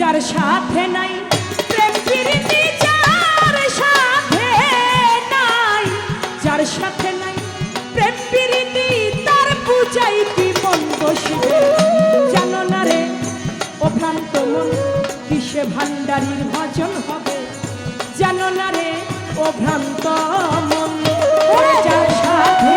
যার সাথে নাই, প্রেম প্রীতি যার সাথে নাই, যার সাথে নাই, প্রেম প্রীতি তার বুঝাই কি মন বসবে? জানো না রে, অভ্রান্ত মন কিসে ভান্ডারির ভাজন হবে? জানো না রে, অভ্রান্ত মন যার সাথে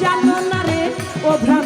জানো না রে ও ভ্রম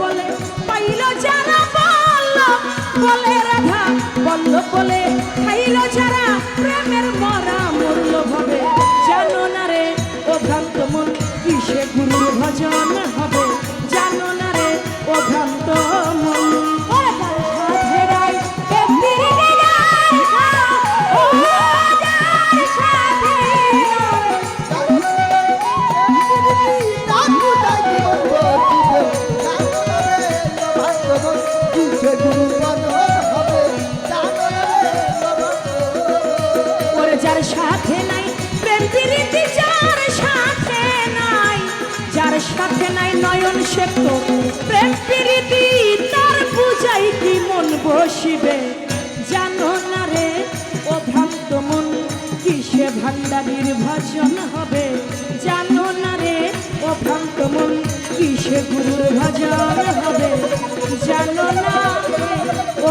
বলে, পাইল যারা বলে রাধা বলল বলে, খাইল যারা প্রেমের মরা মরল হবে জানো না রে ও ভ্রান্ত মন, কিসে গুরুর ভজন হবে? শেখ প্রেম প্রীতি, তার পূজাই কি মন বসিবে? জানো না রে, ও মন, কিসে ভান্ডারির ভজন হবে? জানো না রে, ও মন, কিসে গুরুর ভজন হবে? জানো না ও